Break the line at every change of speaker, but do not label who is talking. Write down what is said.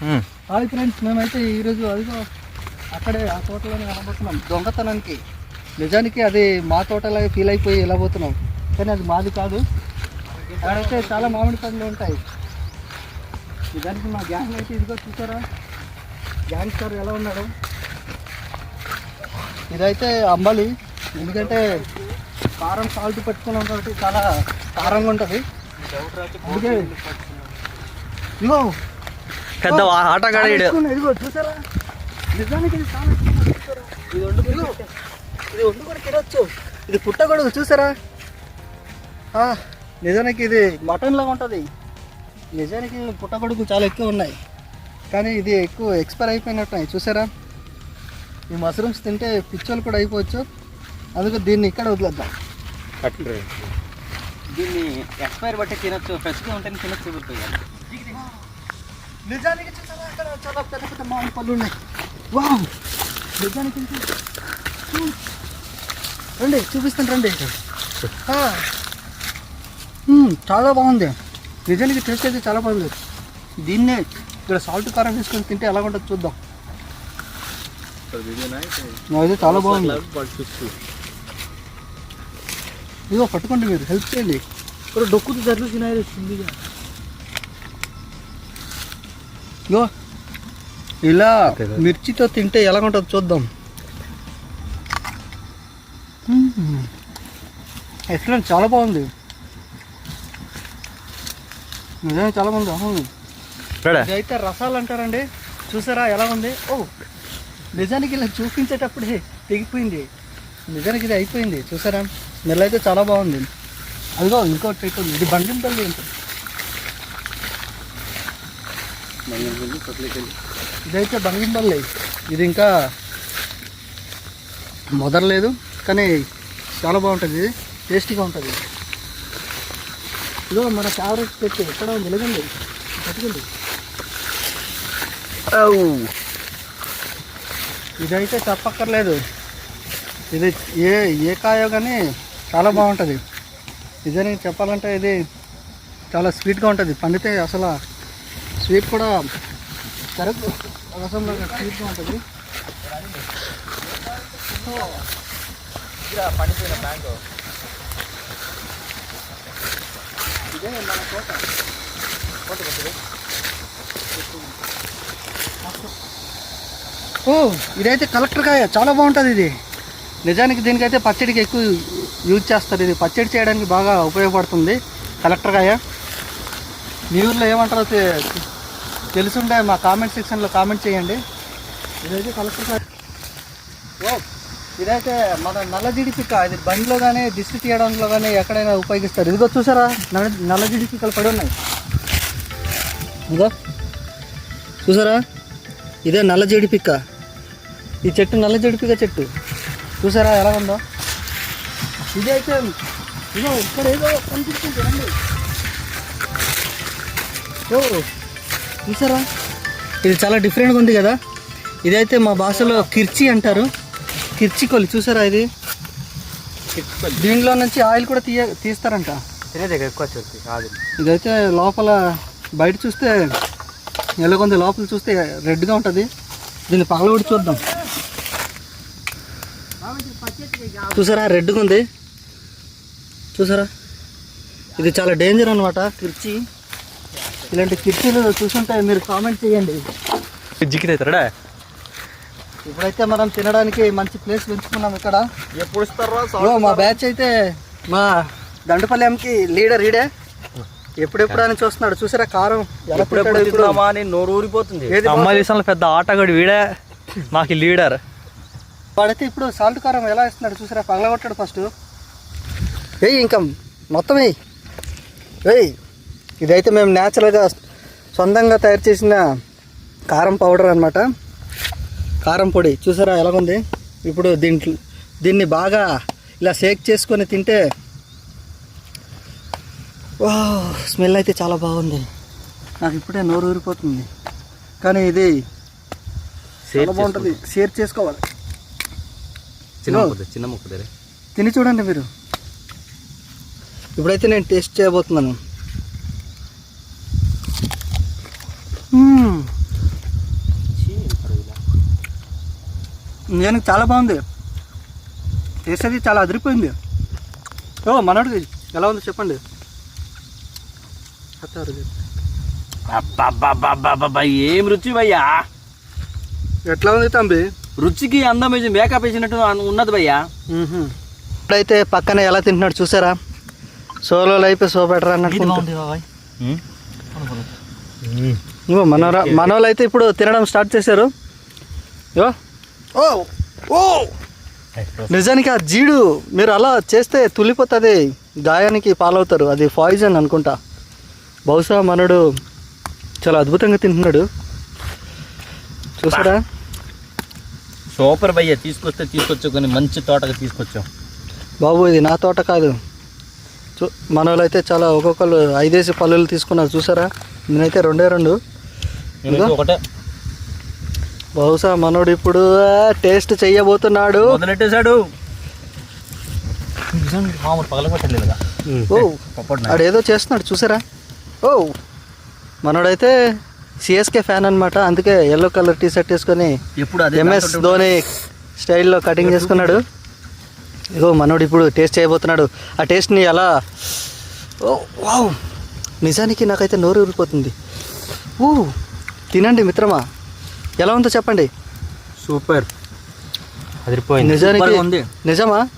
Hi friends మేమైతే ఈరోజు అదిగో అక్కడే ఆ తోటలోనే కనబడుతున్నాం. దొంగతనానికి. నిజానికి అది మా తోటలాగా ఫీల్ అయిపోయి వెళ్ళబోతున్నాం కానీ అది మాది కాదు. అక్కడైతే చాలా మామిడి పండ్లు ఉంటాయి. నిజానికి మా గ్యాంగ్ అయితే ఇదిగో చూసారా? గ్యాంగ్ సార్ ఎలా ఉన్నాడు? ఇదైతే అంబలి. ఎందుకంటే కారం సాల్ట్ పెట్టుకున్నాం కాబట్టి చాలా కారంగా ఉంటుంది. అందుకే ఇదిగో
పెద్ద ఆటగాడు
ఇదిగో చూసారా? నిజానికి ఇది వండుకొని ఇది వండుకొని తినొచ్చు ఇది పుట్టగొడుగు చూసారా? ఆ, నిజానికి ఇది మటన్ లాగా ఉంటుంది. నిజానికి పుట్టగొడుగు చాలా ఎక్కువ ఉన్నాయి. కానీ ఇది ఎక్కువ ఎక్స్పైర్ అయిపోయినట్టున్నాయి. చూసారా? ఈ మష్రూమ్స్ తింటే పిచ్చోలు కూడా అయిపోవచ్చు. అందుకే దీన్ని ఇక్కడ వదిలేద్దాం.
దీన్ని ఎక్స్పైర్ బట్టి తినొచ్చు. ఫ్రెష్గా ఉంటేనే తినొచ్చు.
నిజానికి అక్కడ చాలా పెద్ద పెద్ద మామిడి పళ్ళు ఉన్నాయి. వావ్! నిజానికి ఇది రండి చూపిస్తాను రండి. చాలా బాగుంది. నిజానికి టేస్ట్ అయితే చాలా బాగుంది. దీన్నే ఇక్కడ సాల్ట్ కారం వేసుకొని తింటే ఎలా ఉంటుందో చూద్దాం అయితే. చాలా బాగుంది. ఇదిగో పట్టుకోండి మీరు. హెల్ప్ చేయండి. ఇప్పుడు డొక్కుతు తినాయి చిందిగా ఇగో ఇలా మిర్చితో తింటే ఎలా ఉంటుందో చూద్దాం ఎక్సలెంట్ చాలా బాగుంది. నిజంగా చాలా బాగుంది. అవును ఇదైతే రసాలు అంటారండి. చూసారా ఎలా ఉంది? ఓ నిజానికి ఇలా చూపించేటప్పుడే తెగిపోయింది. నిజానికి ఇది అయిపోయింది. చూసారా? స్మెల్ అయితే చాలా బాగుంది. అదిగో ఇంకోటి చెట్టు ఉంది. ఇది బండింపల్లి ఉంటుంది ఇదైతే బంగింపల్లి ఇది ఇంకా మొదలలేదు కానీ చాలా బాగుంటుంది. ఇది టేస్టీగా ఉంటుంది. ఇదిగో మన ఫేవరెట్ చెట్టు ఎక్కడ వెలగండి. పట్టుకుంది ఇదైతే చెప్పక్కర్లేదు ఇది ఏ ఏ కాయో కానీ చాలా బాగుంటుంది. నిజానికి చెప్పాలంటే ఇది చాలా స్వీట్గా ఉంటుంది. పండితే అసలు స్వీట్ కూడా కరెక్ట్ రసంలో స్వీట్గా ఉంటుంది.
పండిపోయిన మ్యాంగో.
ఇదే మన తోట తోట కొట్టదు. ఓ ఇదైతే కలెక్టర్ కాయ చాలా బాగుంటుంది ఇది. నిజానికి దీనికైతే పచ్చడికి ఎక్కువ యూజ్ చేస్తారు ఇది. పచ్చడి చేయడానికి బాగా ఉపయోగపడుతుంది కలెక్టర్ కాయ మీ ఊర్లో ఏమంటారో తె- తెలుసుంటే మా కామెంట్ సెక్షన్లో కామెంట్ చేయండి. ఇదైతే కలెక్టర్ ఓ ఇదైతే మన నల్ల జిడిపిక్క ఇది బండిలో కానీ దిష్టి తీయడంలో కానీ ఎక్కడైనా ఉపయోగిస్తారు. ఇదిగో చూసారా? నల్ల నల్ల పడి ఉన్నాయి. ఇదిగో చూసారా? ఇదే నల్ల పిక్క ఈ చెట్టు నల్ల పిక్క చెట్టు. చూసారా ఎలా ఉందో? ఇది అయితే ఇదో ఇక్కడ ఏదో కనిపిస్తుంది రండి చూసారా? ఇది చాలా డిఫరెంట్గా ఉంది కదా? ఇదైతే మా భాషలో కిర్చి అంటారు. కిర్చి కొలి చూసారా ఇది? దీంట్లో నుంచి ఆయిల్ కూడా తీయ తీస్తారంట. ఇదైతే లోపల బయట చూస్తే ఎలాగొంది లోపల చూస్తే రెడ్గా ఉంటుంది. దీన్ని పగలగొట్టి చూద్దాం. చూసారా? రెడ్గా ఉంది. చూసారా? ఇది చాలా డేంజర్ అనమాట కిర్చి. ఇలాంటి కిర్చీలు చూసుంటే మీరు కామెంట్ చేయండి.
జిక్కితేతాడా
ఇప్పుడైతే మనం తినడానికి మంచి ప్లేస్ పెంచుకున్నాం ఇక్కడ.
ఎప్పుడు ఇస్తారా?
మా బ్యాచ్ అయితే మా దండపల్లెంకి లీడర్ ఈడే. ఎప్పుడెప్పుడు అని చూస్తున్నాడు. చూసారా కారం? ఇప్పుడు.
అని నోరు ఊరిపోతుంది.
ఏది
అమ్మ దేశంలో పెద్ద ఆటగాడు వీడే. మాకి లీడర్
వాడైతే ఇప్పుడు సాల్ట్ కారం ఎలా ఇస్తున్నాడు చూసారా? పగలగొట్టాడు ఫస్ట్ ఏయ్ ఇంకా మొత్తం వేయి ఏయ్ ఇదైతే మేము న్యాచురల్గా సొంతంగా తయారు చేసిన కారం పౌడర్ అన్నమాట. కారం పొడి. చూసారా ఎలాగుంది? ఇప్పుడు దీంట్లో దీన్ని బాగా ఇలా షేక్ చేసుకొని తింటే వా స్మెల్ అయితే చాలా బాగుంది. నాకు ఇప్పుడే నోరు ఊరిపోతుంది. కానీ ఇది చాలా బాగుంటుంది. షేర్ చేసుకోవాలి.
చిన్న ముక్క చిన్న ముక్క
తిని చూడండి మీరు. ఇప్పుడైతే నేను టేస్ట్ చేయబోతున్నాను. నిజానికి చాలా బాగుంది. టేస్ట్ అది చాలా అదిరిపోయింది. ఓ మనోడికి ఎలా ఉంది చెప్పండి.
ఏం రుచి భయ్యా?
ఎట్లా ఉంది తంబి?
రుచికి అందం వేసి మేకప్ వేసినట్టు ఉన్నది భయ్యా.
ఇప్పుడైతే పక్కన ఎలా తింటున్నాడు చూసారా? సోలో లైఫ్ సో బెటర్ అన్నట్టు మనోరా మనోళ్ళు అయితే ఇప్పుడు తినడం స్టార్ట్ చేశారు. ఇగో ఓ ఓ. నిజానికి ఆ జీడు మీరు అలా చేస్తే తులిపోతుంది గాయానికి పాలవుతారు. అది పాయిజన్ అనుకుంటా. బహుశా మనడు చాలా అద్భుతంగా తింటున్నాడు. చూసారా?
సూపర్ భయ్యా తీసుకొస్తే తీసుకొచ్చావు కొన్ని మంచి తోటగా తీసుకొచ్చావు
బాబు ఇది నా తోట కాదు. చూ మన అయితే చాలా ఒక్కొక్కరు ఐదేసి పళ్ళులు తీసుకున్నారు. చూసారా? నేనైతే రెండే రెండు.
ఒకటే.
బహుశా మనోడు ఇప్పుడు టేస్ట్ చెయ్యబోతున్నాడు
మొదలెట్టేశాడు. మామూలు పగలగొట్టలేదుగా
ఓ ఆడేదో చేస్తున్నాడు చూసారా? ఓ మనోడైతే సిఎస్కే ఫ్యాన్ అన్నమాట. అందుకే ఎల్లో కలర్ టీ షర్ట్ వేసుకొని
ఎప్పుడు అదే
ఎంఎస్ ధోని స్టైల్లో కటింగ్ చేసుకున్నాడు. ఇగో మనోడు ఇప్పుడు టేస్ట్ చేయబోతున్నాడు. ఆ టేస్ట్ని ఎలా ఓ వావ్. నిజానికి నాకైతే నోరు ఊరిపోతుంది ఓ తినండి మిత్రమా? ఎలా ఉందో చెప్పండి.
సూపర్. అదిరిపోయింది.
నిజానికి
ఉంది.
నిజమా.